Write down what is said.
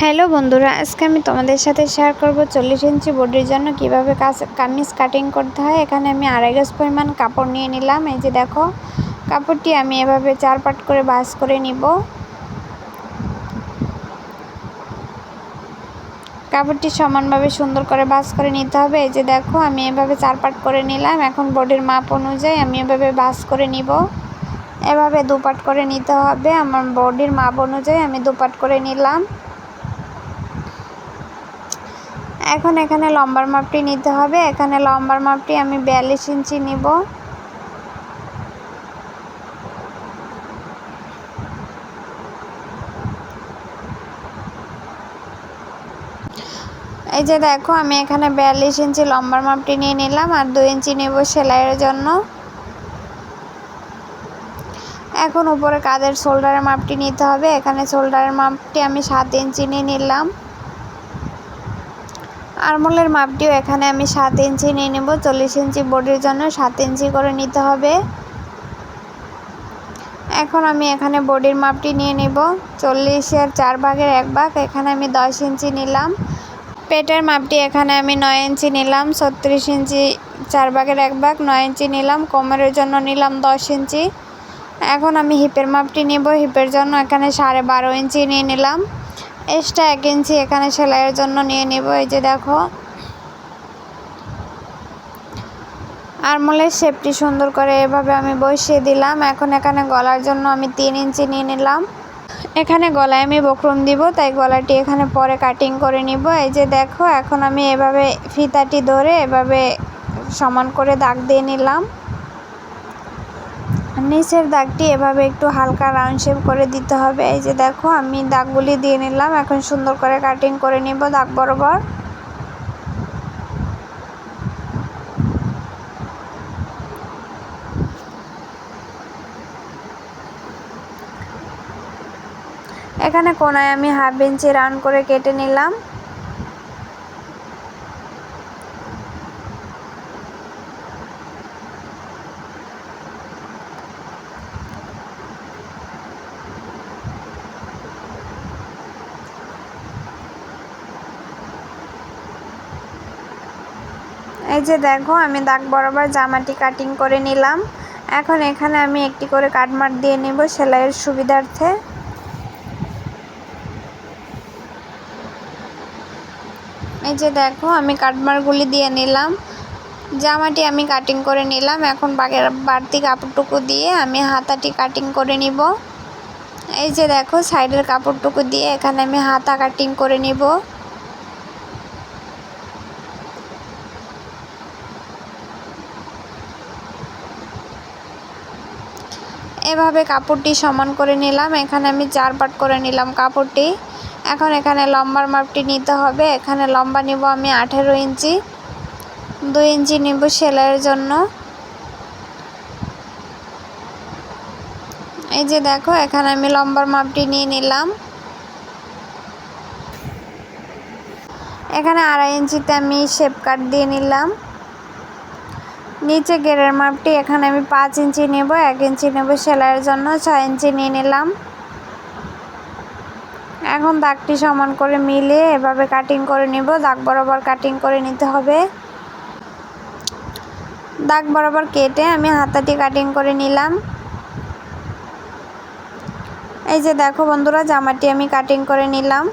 Hello বন্ধুরা, আজকে আমি তোমাদের সাথে শেয়ার করব চল্লিশ ইঞ্চি বডির জন্য কীভাবে কামিজ কাটিং করতে হয়। এখানে আমি আড়াই গাছ পরিমাণ কাপড় নিয়ে নিলাম। এই যে দেখো, কাপড়টি আমি এভাবে চার পাট করে বাস করে নিব। কাপড়টি সমানভাবে সুন্দর করে বাস করে নিতে হবে। এই যে দেখো, আমি এভাবে চার পাট করে নিলাম। এখন বডির মাপ অনুযায়ী আমি এভাবে বাস করে নিব। এভাবে দুপাট করে নিতে হবে। আমার বডির মাপ অনুযায়ী আমি দুপাট করে নিলাম। এখন এখানে লম্বার মাপটি নিতে হবে। এখানে লম্বার মাপটি আমি বিয়াল্লিশ ইঞ্চি নিব। এই যে দেখো, আমি এখানে বিয়াল্লিশ ইঞ্চি লম্বার মাপটি নিয়ে নিলাম আর দু ইঞ্চি নেব সেলাইয়ের জন্য। এখন উপরে কাদের শোল্ডারের মাপটি নিতে হবে? এখানে শোল্ডারের মাপটি আমি সাত ইঞ্চি নিয়ে নিলাম। আরমোলের মাপটিও এখানে আমি সাত ইঞ্চি নিয়ে নেব, চল্লিশ ইঞ্চি বডির জন্য সাত ইঞ্চি করে নিতে হবে। এখন আমি এখানে বডির মাপটি নিয়ে নেব, চল্লিশের চার ভাগের এক ভাগ, এখানে আমি দশ ইঞ্চি নিলাম। পেটের মাপটি এখানে আমি নয় ইঞ্চি নিলাম, ছত্রিশ ইঞ্চি চার ভাগের এক ভাগ, নয় ইঞ্চি নিলাম, কোমরের জন্য নিলাম দশ ইঞ্চি। এখন আমি হিপের মাপটি নেব, হিপের জন্য এখানে সাড়ে বারো ইঞ্চি নিয়ে নিলাম। এক্সট্রা এক ইঞ্চি এখানে সেলাইয়ের জন্য নিয়ে নেব, এই যে দেখো। আরমোলের শেপটি সুন্দর করে এভাবে আমি বসিয়ে দিলাম। এখন এখানে গলার জন্য আমি তিন ইঞ্চি নিয়ে নিলাম। এখানে গলায় আমি বকরম দিব, তাই গলাটি এখানে পরে কাটিং করে নিব। এই যে দেখো, এখন আমি এভাবে ফিতাটি ধরে এভাবে সমান করে দাগ দিয়ে নিলাম। নিচের দাগটি এভাবে একটু হালকা রাউন্ড শেপ করে দিতে হবে। এই যে দেখো, আমি দাগগুলি দিয়ে নিলাম। এখন সুন্দর করে কাটিং করে নিব দাগ বরাবর। এখানে কোনায় আমি হাফ ইঞ্চি রাউন্ড করে কেটে নিলাম। এই যে দেখো, আমি দাগ বরাবর জামাটি কাটিং করে নিলাম। এখন এখানে আমি একটি করে কাটমার দিয়ে নেব সেলাইয়ের সুবিধার্থে। এই যে দেখো, আমি কাটমারগুলি দিয়ে নিলাম। জামাটি আমি কাটিং করে নিলাম। এখন বাড়তি কাপড়টুকু দিয়ে আমি হাতাটি কাটিং করে নিব। এই যে দেখো সাইডের কাপড়টুকু দিয়ে এখানে আমি হাতা কাটিং করে নিব। এভাবে কাপড়টি সমান করে নিলাম। এখানে আমি চার পাট করে নিলাম কাপড়টি। এখন এখানে লম্বার মাপটি নিতে হবে। এখানে লম্বা নিব আমি আঠেরো ইঞ্চি। দুই ইঞ্চি নিব সেলাইয়ের জন্য। এই যে দেখো, এখানে আমি লম্বার মাপটি নিয়ে নিলাম। এখানে আড়াই ইঞ্চিতে আমি শেপ কাট দিয়ে নিলাম। নিচে গেরের মাপটি এখানে আমি পাঁচ ইঞ্চি নেব, এক ইঞ্চি নেব সেলাইয়ের জন্য, ছয় ইঞ্চি নিয়ে নিলাম। এখন দাগটি সমান করে মিলে এভাবে কাটিং করে নিব, দাগ বরাবর কাটিং করে নিতে হবে। দাগ বরাবর কেটে আমি হাতাটি কাটিং করে নিলাম। এই যে দেখো বন্ধুরা, জামাটি আমি কাটিং করে নিলাম।